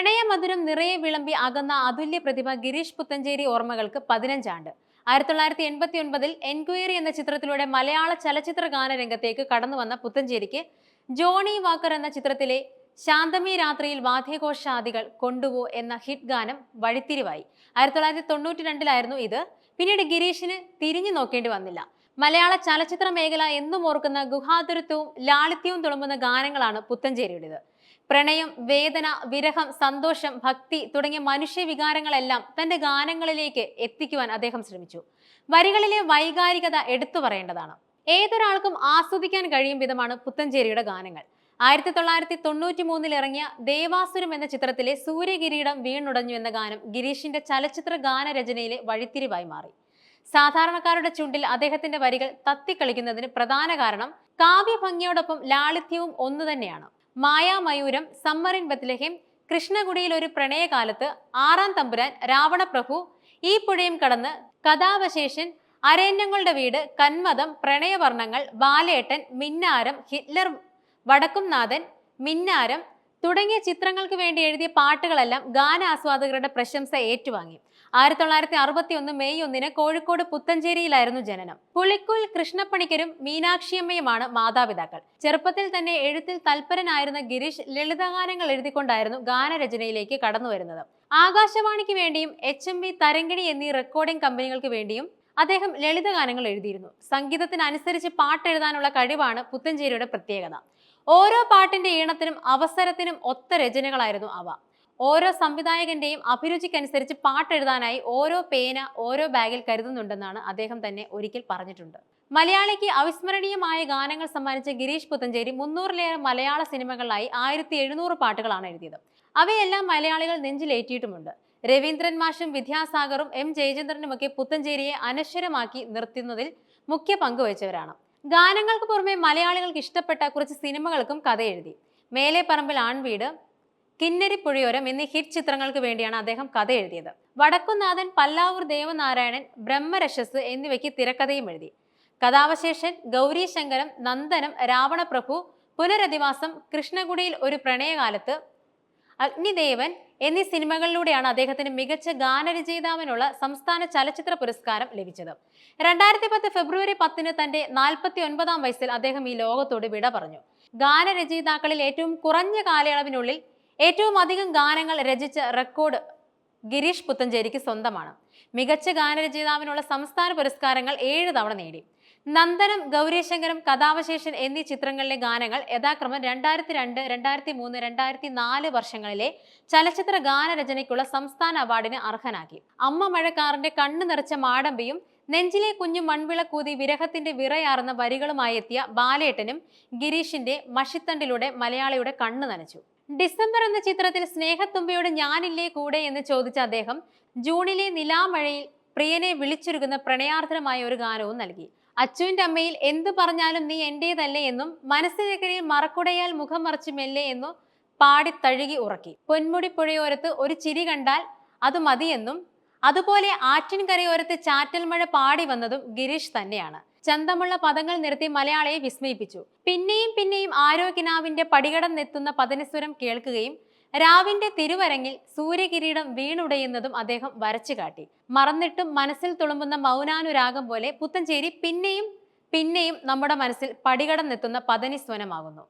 പ്രണയമധുരം നിറയെ വിളമ്പി അകന്ന അതുല്യ പ്രതിമ ഗിരീഷ് പുത്തഞ്ചേരി ഓർമ്മകൾക്ക് പതിനഞ്ചാണ്ട്. ആയിരത്തി തൊള്ളായിരത്തി എൺപത്തി ഒൻപതിൽ എൻക്വയറി എന്ന ചിത്രത്തിലൂടെ മലയാള ചലച്ചിത്ര ഗാന രംഗത്തേക്ക് കടന്നു വന്ന പുത്തഞ്ചേരിക്ക് ജോണി വാക്കർ എന്ന ചിത്രത്തിലെ ശാന്തമി രാത്രിയിൽ വാദ്യഘോഷാദികൾ കൊണ്ടുപോ എന്ന ഹിറ്റ് ഗാനം വഴിത്തിരിവായി. ആയിരത്തി തൊള്ളായിരത്തി തൊണ്ണൂറ്റി രണ്ടിലായിരുന്നു ഇത്. പിന്നീട് ഗിരീഷിന് തിരിഞ്ഞു നോക്കേണ്ടി വന്നില്ല. മലയാള ചലച്ചിത്ര മേഖല എന്നും ഓർക്കുന്ന ഗുഹാതുരത്വവും ലാളിത്യവും തുളുമ്പുന്ന ഗാനങ്ങളാണ് പുത്തഞ്ചേരിയുടേത്. പ്രണയം വേദന വിരഹം സന്തോഷം ഭക്തി തുടങ്ങിയ മനുഷ്യ വികാരങ്ങളെല്ലാം തന്റെ ഗാനങ്ങളിലേക്ക് എത്തിക്കുവാൻ അദ്ദേഹം ശ്രമിച്ചു. വരികളിലെ വൈകാരികത എടുത്തു പറയേണ്ടതാണ്. ഏതൊരാൾക്കും ആസ്വദിക്കാൻ കഴിയും വിധമാണ് പുത്തഞ്ചേരിയുടെ ഗാനങ്ങൾ. ആയിരത്തി തൊള്ളായിരത്തി തൊണ്ണൂറ്റി മൂന്നിൽ ഇറങ്ങിയ ദേവാസുരം എന്ന ചിത്രത്തിലെ സൂര്യകിരീടം വീണുടഞ്ഞു എന്ന ഗാനം ഗിരീഷിന്റെ ചലച്ചിത്ര ഗാനരചനയിലെ വഴിത്തിരിവായി മാറി. സാധാരണക്കാരുടെ ചുണ്ടിൽ അദ്ദേഹത്തിന്റെ വരികൾ തത്തിക്കളിക്കുന്നതിന് പ്രധാന കാരണം കാവ്യഭംഗിയോടൊപ്പം ലാളിത്യവും ഒന്നു തന്നെയാണ്. മായാമയൂരം സമ്മറിൻ ബത്ലഹേം കൃഷ്ണകുടിയിൽ ഒരു പ്രണയകാലത്ത് ആറാം തമ്പുരാൻ രാവണപ്രഭു ഈ പുഴയും കടന്ന് കഥാവശേഷൻ അരേന്യങ്ങളുടെ വീട് കന്മതം പ്രണയവർണങ്ങൾ ബാലേട്ടൻ മിന്നാരം ഹിറ്റ്ലർ വടക്കുംനാഥൻ മിന്നാരം തുടങ്ങിയ ചിത്രങ്ങൾക്ക് വേണ്ടി എഴുതിയ പാട്ടുകളെല്ലാം ഗാനാസ്വാദകരുടെ പ്രശംസ ഏറ്റുവാങ്ങി. ആയിരത്തി തൊള്ളായിരത്തി അറുപത്തി ഒന്ന് മെയ് ഒന്നിന് കോഴിക്കോട് പുത്തഞ്ചേരിയിലായിരുന്നു ജനനം. പുളിക്കുൽ കൃഷ്ണപ്പണിക്കരും മീനാക്ഷിയമ്മയുമാണ് മാതാപിതാക്കൾ. ചെറുപ്പത്തിൽ തന്നെ എഴുത്തിൽ തൽപരനായിരുന്ന ഗിരീഷ് ലളിതഗാനങ്ങൾ എഴുതിക്കൊണ്ടായിരുന്നു ഗാനരചനയിലേക്ക് കടന്നു വരുന്നത് ആകാശവാണിക്ക് വേണ്ടിയും എച്ച് എം വി തരങ്കിണി എന്നീ റെക്കോർഡിംഗ് കമ്പനികൾക്ക് വേണ്ടിയും അദ്ദേഹം ലളിതഗാനങ്ങൾ എഴുതിയിരുന്നു. സംഗീതത്തിനനുസരിച്ച് പാട്ടെഴുതാനുള്ള കഴിവാണ് പുത്തഞ്ചേരിയുടെ പ്രത്യേകത. ഓരോ പാട്ടിന്റെ ഈണത്തിനും അവസരത്തിനും ഒത്ത രചനകളായിരുന്നു അവ. ഓരോ സംവിധായകന്റെയും അഭിരുചിക്കനുസരിച്ച് പാട്ടെഴുതാനായി ഓരോ പേന ഓരോ ബാഗിൽ കരുതുന്നുണ്ടെന്നാണ് അദ്ദേഹം തന്നെ ഒരിക്കൽ പറഞ്ഞിട്ടുണ്ട്. മലയാളിക്ക് അവിസ്മരണീയമായ ഗാനങ്ങൾ സമ്മാനിച്ച ഗിരീഷ് പുത്തഞ്ചേരി മുന്നൂറിലേറെ മലയാള സിനിമകളിലായി ആയിരത്തി എഴുന്നൂറ് പാട്ടുകളാണ് എഴുതിയത്. അവയെല്ലാം മലയാളികൾ നെഞ്ചിലേറ്റിയിട്ടുമുണ്ട്. രവീന്ദ്രൻ മാഷും വിദ്യാസാഗറും എം ജയചന്ദ്രനുമൊക്കെ പുത്തഞ്ചേരിയെ അനശ്വരമാക്കി നിർത്തുന്നതിൽ മുഖ്യ പങ്കുവച്ചവരാണ് ഗാനങ്ങൾക്ക് പുറമെ മലയാളികൾക്ക് ഇഷ്ടപ്പെട്ട കുറച്ച് സിനിമകൾക്കും കഥ എഴുതി. മേലേപ്പറമ്പിൽ ആൺവീട് കിന്നരി പുഴയോരം എന്നീ ഹിറ്റ് ചിത്രങ്ങൾക്ക് വേണ്ടിയാണ് അദ്ദേഹം കഥ എഴുതിയത്. വടക്കുന്നാഥൻ പല്ലാവൂർ ദേവനാരായണൻ ബ്രഹ്മരശസ് എന്നിവയ്ക്ക് തിരക്കഥയും എഴുതി. കഥാവശേഷൻ ഗൗരീശങ്കരം നന്ദനം രാവണപ്രഭു പുനരധിവാസം കൃഷ്ണകുടിയിൽ ഒരു പ്രണയകാലത്ത് അഗ്നിദേവൻ എന്നീ സിനിമകളിലൂടെയാണ് അദ്ദേഹത്തിന് മികച്ച ഗാനരചയിതാവിനുള്ള സംസ്ഥാന ചലച്ചിത്ര പുരസ്കാരം ലഭിച്ചത്. രണ്ടായിരത്തി പത്ത് ഫെബ്രുവരി പത്തിന് തന്റെ നാൽപ്പത്തി ഒൻപതാം വയസ്സിൽ അദ്ദേഹം ഈ ലോകത്തോട് വിട പറഞ്ഞു. ഗാനരചയിതാക്കളിൽ ഏറ്റവും കുറഞ്ഞ കാലയളവിനുള്ളിൽ ഏറ്റവും അധികം ഗാനങ്ങൾ രചിച്ച റെക്കോർഡ് ഗിരീഷ് പുത്തഞ്ചേരിക്ക് സ്വന്തമാണ്. മികച്ച ഗാനരചയിതാവിനുള്ള സംസ്ഥാന പുരസ്കാരങ്ങൾ ഏഴ് തവണ നേടി. നന്ദനം ഗൗരീശങ്കരം കഥാവശേഷൻ എന്നീ ചിത്രങ്ങളിലെ ഗാനങ്ങൾ യഥാക്രമം രണ്ടായിരത്തി രണ്ട് രണ്ടായിരത്തി മൂന്ന് രണ്ടായിരത്തി നാല് വർഷങ്ങളിലെ ചലച്ചിത്ര ഗാനരചനയ്ക്കുള്ള സംസ്ഥാന അവാർഡിന് അർഹനാക്കി. അമ്മ മഴക്കാറിന്റെ കണ്ണു നിറച്ച മാടമ്പിയും നെഞ്ചിലെ കുഞ്ഞു മൺവിളക്കൂതി വിരഹത്തിന്റെ വിറയാർന്ന വരികളുമായി എത്തിയ ബാലേട്ടനും ഗിരീഷിന്റെ മഷിത്തണ്ടിലൂടെ മലയാളിയുടെ കണ്ണു നനച്ചു. ഡിസംബർ എന്ന ചിത്രത്തിൽ സ്നേഹത്തുമ്പയോട് ഞാനില്ലേ കൂടെ എന്ന് ചോദിച്ച അദ്ദേഹം ജൂണിലെ നിലാമഴയിൽ പ്രിയനെ വിളിച്ചൊരുക്കുന്ന പ്രണയാർദ്രമായ ഒരു ഗാനവും നൽകി. അച്ചുവിന്റെ അമ്മയിൽ എന്ത് പറഞ്ഞാലും നീ എന്റേതല്ലേ എന്നും മനസ്സിനകരിയിൽ മറക്കുടയാൽ മുഖം മറച്ചു മെല്ലെ എന്നും പാടി തഴുകി ഉറക്കി. പൊന്മുടി പുഴയോരത്ത് ഒരു ചിരി കണ്ടാൽ അത് മതിയെന്നും അതുപോലെ ആറ്റിൻകരയോരത്ത് ചാറ്റൽ മഴ പാടി വന്നതും ഗിരീഷ് തന്നെയാണ്. ചന്തമുള്ള പദങ്ങൾ നിർത്തി മലയാളിയെ വിസ്മയിപ്പിച്ചു. പിന്നെയും പിന്നെയും ആരോഗ്യനാവിന്റെ പടികടം നെത്തുന്ന പതനസ്വരം കേൾക്കുകയും രാവിന്റെ തിരുവരങ്ങിൽ സൂര്യകിരീടം വീണുടയുന്നതും അദ്ദേഹം വരച്ചു കാട്ടി. മറന്നിട്ടും മനസ്സിൽ തുളുമ്പുന്ന മൗനാനുരാഗം പോലെ പുത്തഞ്ചേരി പിന്നെയും പിന്നെയും നമ്മുടെ മനസ്സിൽ പടികടന്നെത്തുന്ന പതനി പതനിസ്വനമാകുന്നു.